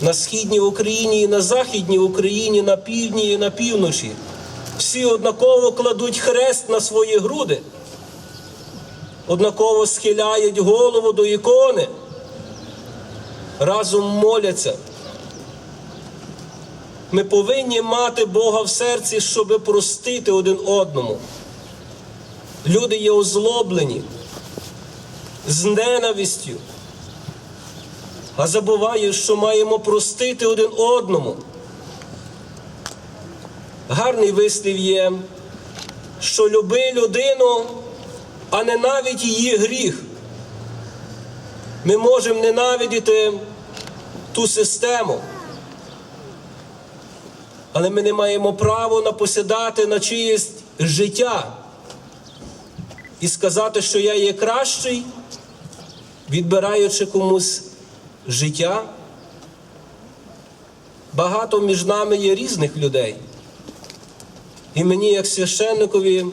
на східній Україні і на західній Україні, на півдні і на півночі. Всі однаково кладуть хрест на свої груди, однаково схиляють голову до ікони, разом моляться. Ми повинні мати Бога в серці, щоб простити один одному. Люди є озлоблені з ненавистю, а забувають, що маємо простити один одному. Гарний вислів є, що люби людину, а ненавидь її гріх. Ми можемо ненавидіти ту систему, але ми не маємо права напосідати на чиєсь життя і сказати, що я є кращий, відбираючи комусь життя. Багато між нами є різних людей. І мені, як священникові,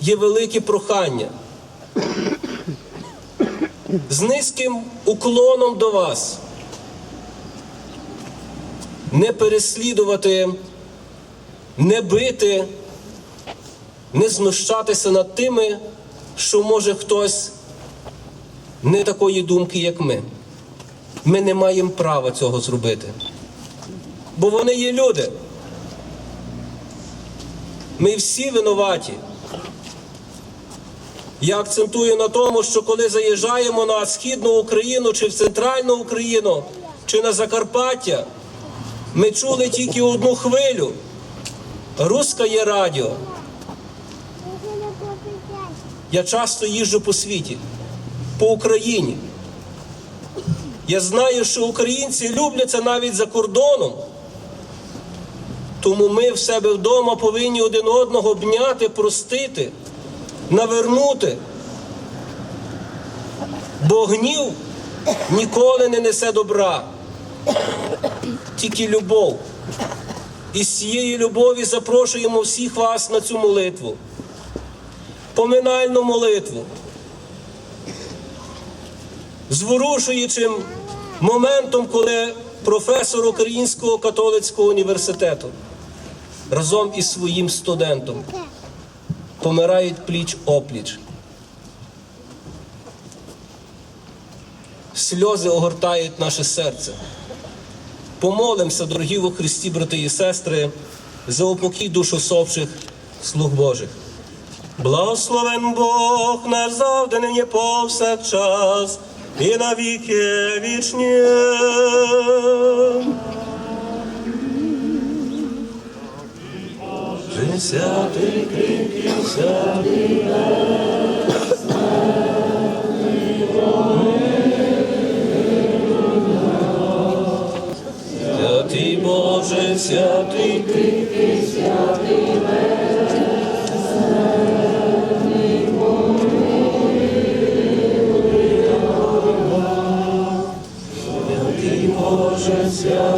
є велике прохання. З низьким уклоном до вас не переслідувати, не бити, не знущатися над тими, що може хтось не такої думки, як ми. Ми не маємо права цього зробити. Бо вони є люди. Ми всі винуваті. Я акцентую на тому, що коли заїжджаємо на східну Україну чи в центральну Україну, чи на Закарпаття, ми чули тільки одну хвилю. Руське є радіо. Я часто їжджу по світі, по Україні. Я знаю, що українці любляться навіть за кордоном. Тому ми в себе вдома повинні один одного обняти, простити, навернути. Бо гнів ніколи не несе добра, тільки любов. І з цієї любові запрошуємо всіх вас на цю молитву, поминальну молитву, зворушуючим моментом, коли професор Українського католицького університету разом із своїм студентом помирають пліч опліч. Сльози огортають наше серце. Помолимося, дорогі у Христі, брати і сестри, за упокій душ усопших слуг Божих. Благословен Бог наш завжди нині повсякчас і на віки вічні. Святий кріпкий, святий Святий Боже, святий кріпкий, святий Святий Боже, святий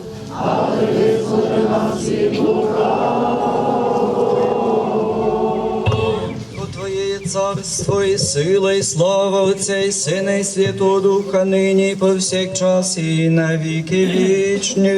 царство, і сила, і слава Отця, і Сина, і Святого Духа, нині повсякчас, і навіки вічні.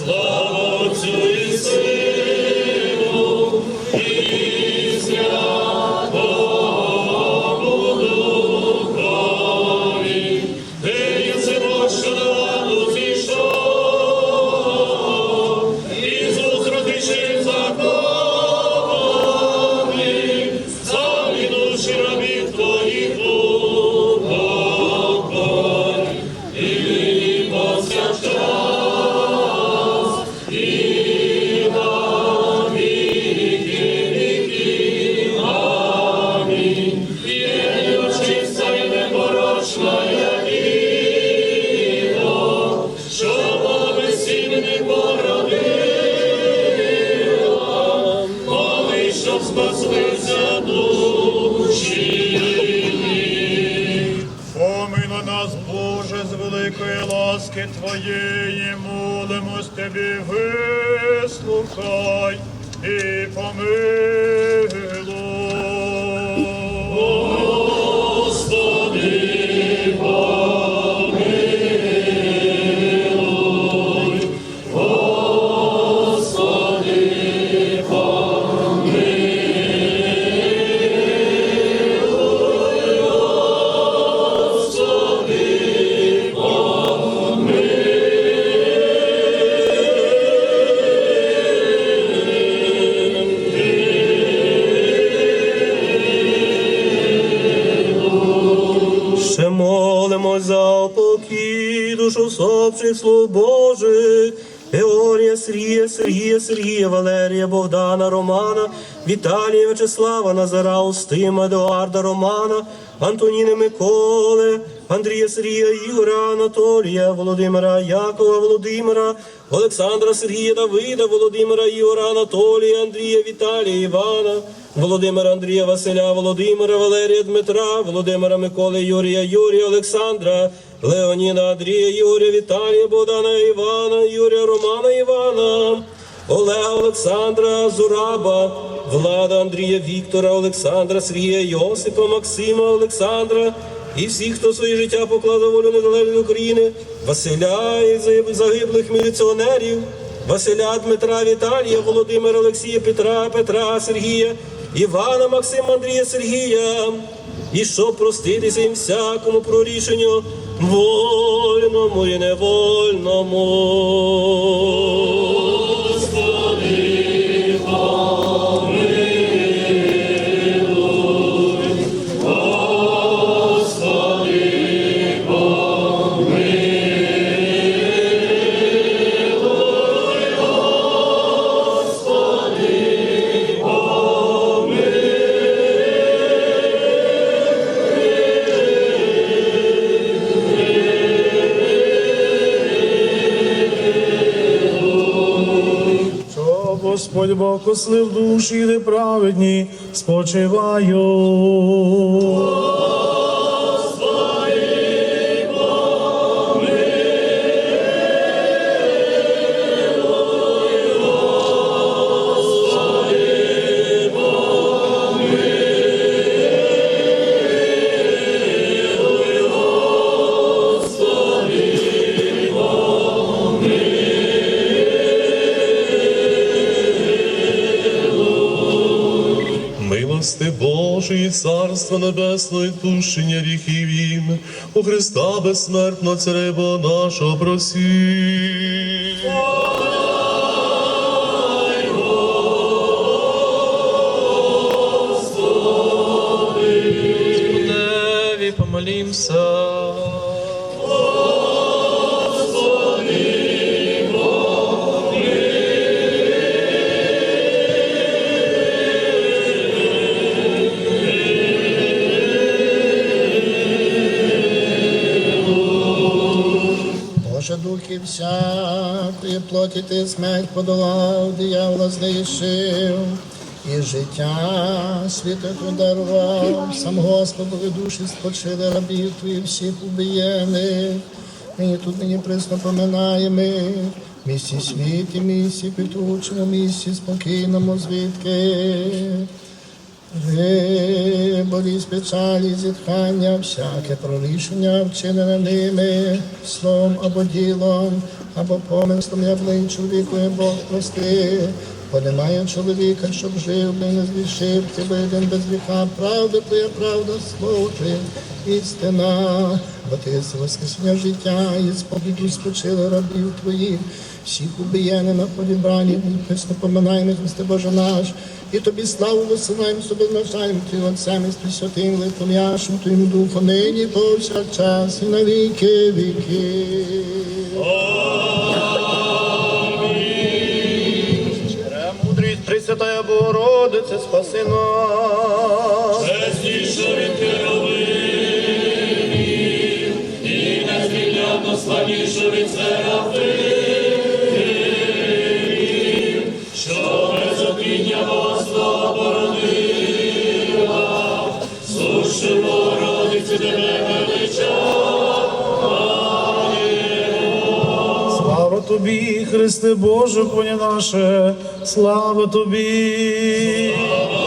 Slow. Твоєї, молимось Тобі, вислухай і помилуй. Сопчих слуг Божих. Георгія, Сергія, Сергія, Валерія, Богдана, Романа, Віталія, Вячеслава, Назара, Устима, Едуарда, Романа, Антоніни Миколи, Андрія, Сергія, Ігоря, Анатолія, Володимира, Якова, Володимира, Олександра, Сергія, Давида, Володимира, Ігора, Анатолія, Андрія, Віталія, Івана, Володимира, Андрія, Василя, Володимира, Валерія, Дмитра, Володимира, Миколи, Юрія, Юрія, Олександра, Леоніда, Андрія, Юрія, Віталія, Богдана, Івана, Юрія, Романа, Івана, Олега, Олександра, Зураба, Влада, Андрія, Віктора, Олександра, Сергія, Йосипа, Максима, Олександра і всіх, хто своє життя поклав волю незалежної України, Василя і загиблих міліціонерів, Василя Дмитра Віталія, Володимира Олексія, Петра, Петра, Сергія, Івана, Максима, Андрія, Сергія, і щоб проститися їм всякому прорішенню, вольному і невольному. Господь Бог ослив душі неправедні, спочиваю. Милости Божої царство небесне, тушення ріхів їм, у Христа безсмертно цареба нашого просі, просім. помолімся. Боже духи всякої плоті ти смерть подолав, диявола знищив, і життя світу дарував, сам Господові душі спочили рабів твої всіх убієних. Нині тут нині присно поминаємо, в місті світі, місті петручому, місті спокійному, звідки. Болі печалі, зітхання, всяке прорішення, вчинене ними, словом або ділом, або помислом, блин чоловіку, Бог прости. Бо немає чоловіка, щоб жив, би не зрішив, ти виден без гріха, правда твоя, правда, слово істина, бо ти з воскресення життя, і спобіду спочили рабів твоїх, всіх убієне на полібрані, і присно поминаємо, Христе Боже наш, і тобі славу висилаємо, собі навчаємо Твій Отцем і з Пресвятим Литвом Яшем, Твоїм Духом, нині повсякчас і на віки віки. Спаси нас. Чесніше від Херовимів, і незрівняно славніше від Серафимів, що безодіння Богослова боронила, суши Богородиці тебе Слава тобі, Христе Боже, Коня наше, слава тобі. Отцю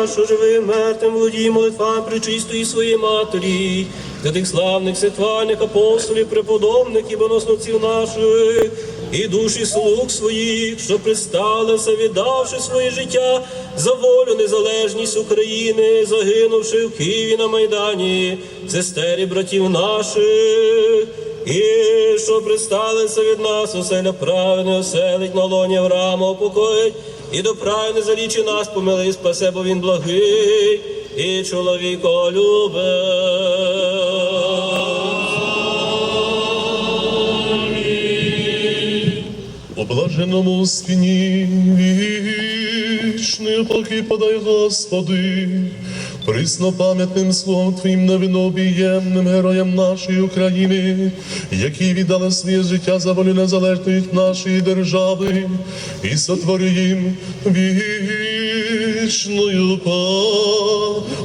Бог наш, що живий мертвим, володій молитвам причистої своєї матері, для тих славних святвальних апостолів, преподобників, боносновців наших, і душі слуг своїх, що пристали все віддавши своє життя за волю незалежність України, загинувши в Києві на Майдані, сестері братів наших. І що присталися від нас, оселя праведне, оселить на лоні Авраама, упокоїть, і до праведне залічи нас помили, спасе, бо він благий, і чоловіко О блаженому спіні вічний поки подай, Господи, приснопам'ятним словом Твоїм невинобіємним героям нашої України, які віддали своє життя за волю незалежної нашої держави, і сотвори їм вічною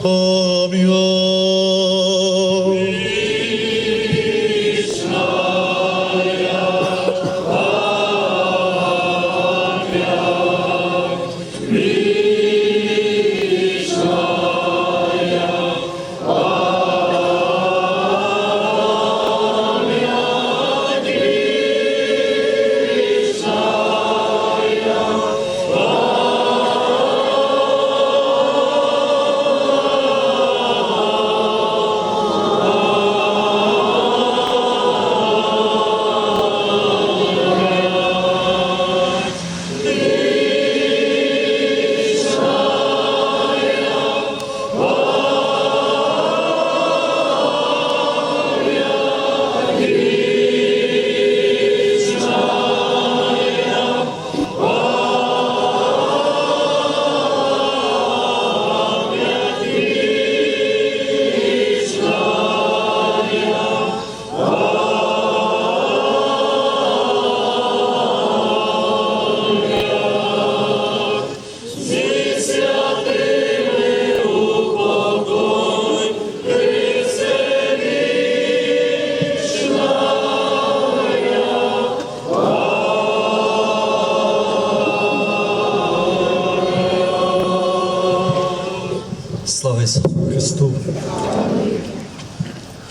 пам'ять.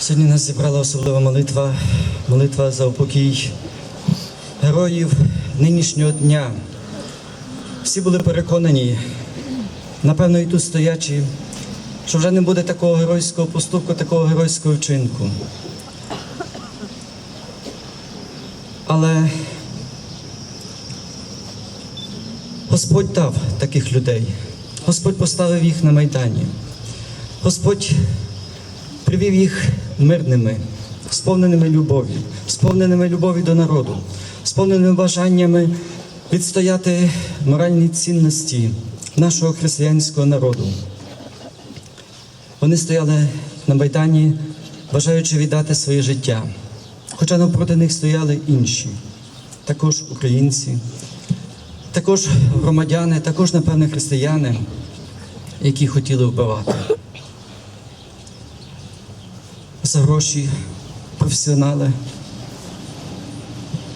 Сьогодні нас зібрала особлива молитва, молитва за упокій героїв нинішнього дня. Всі були переконані, напевно, і тут стоячі, що вже не буде такого геройського поступку, такого геройського вчинку. Але Господь дав таких людей. Господь поставив їх на майдані. Господь привів їх мирними, сповненими любові, сповненими любові до народу, сповненими бажаннями відстояти моральні цінності нашого християнського народу. Вони стояли на майдані, бажаючи віддати своє життя. Хоча навпроти них стояли інші, також українці, також громадяни, також, напевне, християни, які хотіли вбивати. За гроші, професіонали.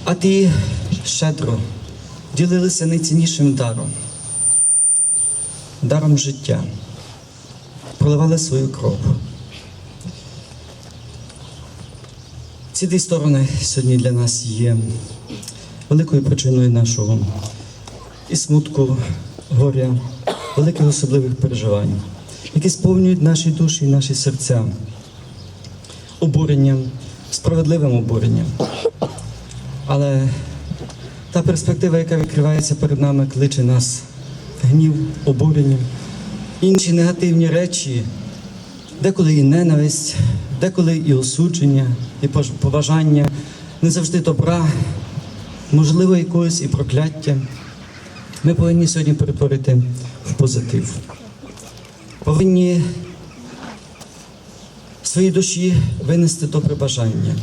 А ті щедро ділилися найціннішим даром, даром життя, проливали свою кров. Ці дві сторони сьогодні для нас є великою причиною нашого і смутку, горя, великих особливих переживань, які сповнюють наші душі і наші серця обуренням, справедливим обуренням. Але та перспектива, яка відкривається перед нами, кличе нас гнів, обуренням, інші негативні речі, деколи і ненависть, деколи і осудження, і побажання, не завжди добра, можливо, якогось і прокляття. Ми повинні сьогодні перетворити в позитив. Повинні своїй душі винести добре бажання.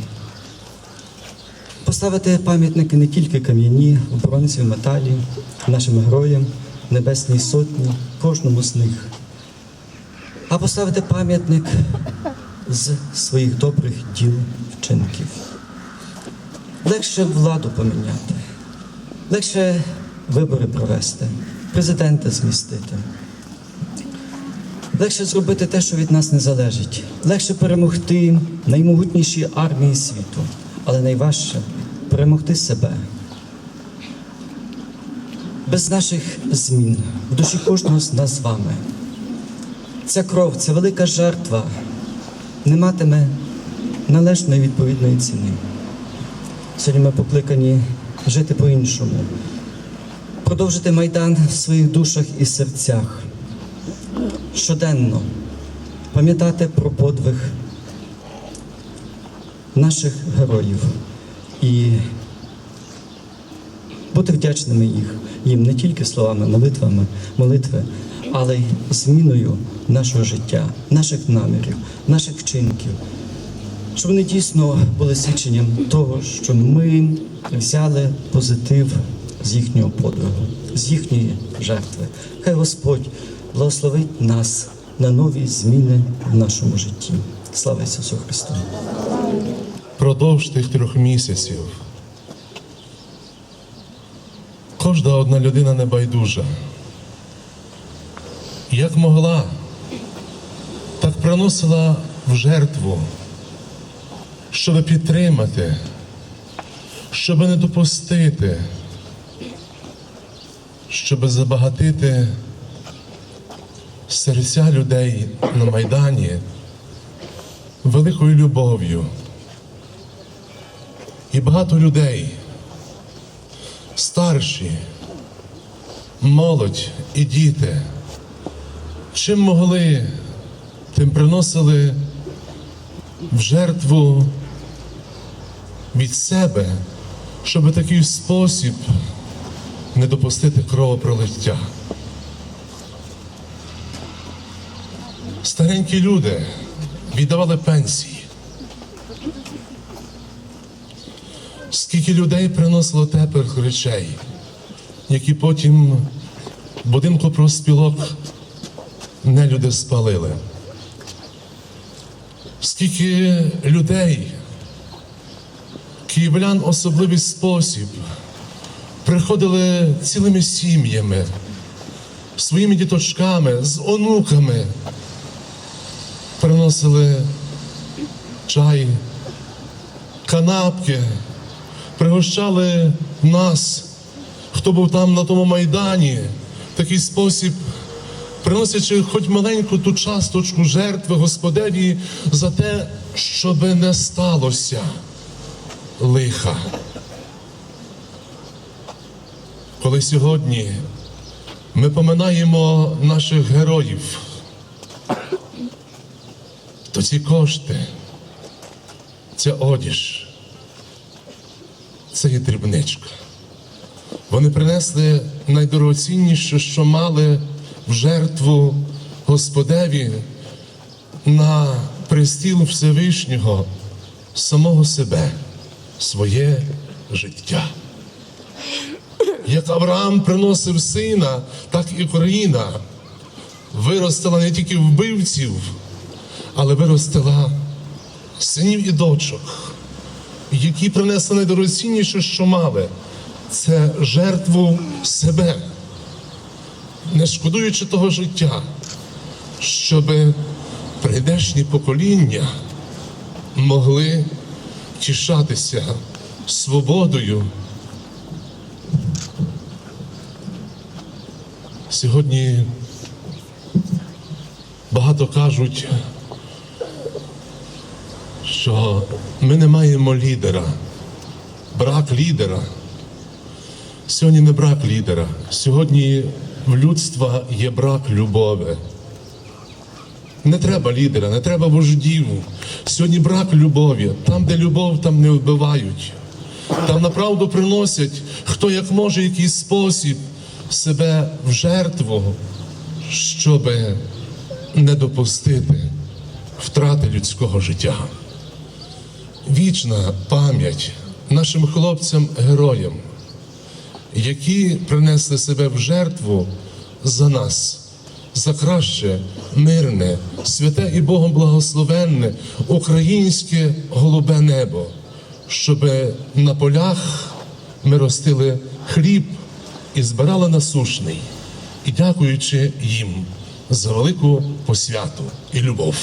Поставити пам'ятники не тільки кам'яні, в бронзі, в металі, нашим героям, Небесній Сотні, кожному з них, а поставити пам'ятник з своїх добрих діл, вчинків. Легше владу поміняти, легше вибори провести, президента змістити. Легше зробити те, що від нас не залежить. Легше перемогти наймогутніші армії світу, але найважче перемогти себе. Без наших змін в душі кожного з нас з вами. Ця кров, ця велика жертва не матиме належної відповідної ціни. Сьогодні ми покликані жити по-іншому, продовжити майдан в своїх душах і серцях щоденно пам'ятати про подвиг наших героїв і бути вдячними їх, їм не тільки словами, молитвами, молитви, але й зміною нашого життя, наших намірів, наших вчинків. Щоб вони дійсно були свідченням того, що ми взяли позитив з їхнього подвигу, з їхньої жертви. Хай Господь благословить нас на нові зміни в нашому житті. Слава Ісусу Христу! Продовж тих трьох місяців кожна одна людина небайдужа. Як могла, так приносила в жертву, щоб підтримати, щоб не допустити, щоб забагатити серця людей на Майдані великою любов'ю. І багато людей, старші, молодь і діти, чим могли, тим приносили в жертву від себе, щоб такий спосіб не допустити кровопролиття. Старенькі люди віддавали пенсії. Скільки людей приносило теплих речей, які потім в будинку профспілок нелюди спалили. Скільки людей, київлян особливий спосіб, приходили цілими сім'ями, своїми діточками, з онуками, приносили чай, канапки, пригощали нас, хто був там на тому майдані, в такий спосіб, приносячи хоч маленьку ту часточку жертви Господеві за те, щоб не сталося лиха. Коли сьогодні ми поминаємо наших героїв, то ці кошти, ця одіж, це є дрібничка. Вони принесли найдорогоцінніше, що мали в жертву Господеві на престіл Всевишнього самого себе, своє життя. Як Авраам приносив сина, так і Україна виростила не тільки вбивців, але виростила синів і дочок, які принесли найдорогоцінніше, що мали, це жертву себе, не шкодуючи того життя, щоб прийдешні покоління могли тішатися свободою. Сьогодні багато кажуть, що ми не маємо лідера, брак лідера. Сьогодні не брак лідера. Сьогодні в людства є брак любові. Не треба лідера, не треба вождів. Сьогодні брак любові. Там, де любов, там не вбивають. Там направду приносять, хто як може, якийсь спосіб себе в жертву, щоб не допустити втрати людського життя. Вічна пам'ять нашим хлопцям-героям, які принесли себе в жертву за нас, за краще, мирне, святе і Богом благословенне українське голубе небо, щоб на полях ми ростили хліб і збирали насушний, і дякуючи їм за велику посвяту і любов.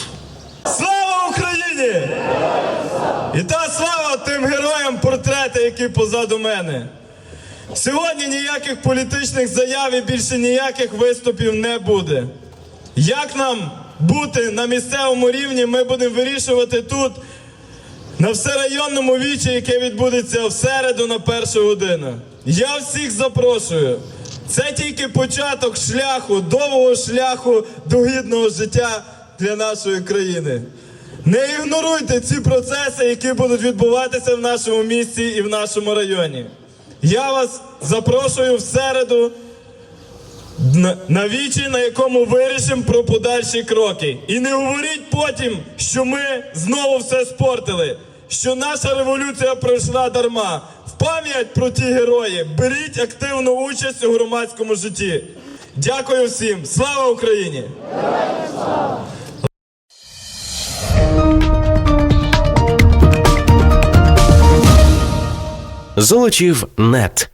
Слава Україні! І та слава тим героям портрети, які позаду мене. Сьогодні ніяких політичних заяв і більше ніяких виступів не буде. Як нам бути на місцевому рівні, ми будемо вирішувати тут, на всерайонному вічі, яке відбудеться в середу на першу годину. Я всіх запрошую. Це тільки початок шляху, довгого шляху до гідного життя для нашої країни. Не ігноруйте ці процеси, які будуть відбуватися в нашому місті і в нашому районі. Я вас запрошую в середу на, вічі, на якому вирішимо про подальші кроки. І не говоріть потім, що ми знову все спортили, що наша революція пройшла дарма. В пам'ять про ті герої беріть активну участь у громадському житті. Дякую всім! Слава Україні! Золочів нет.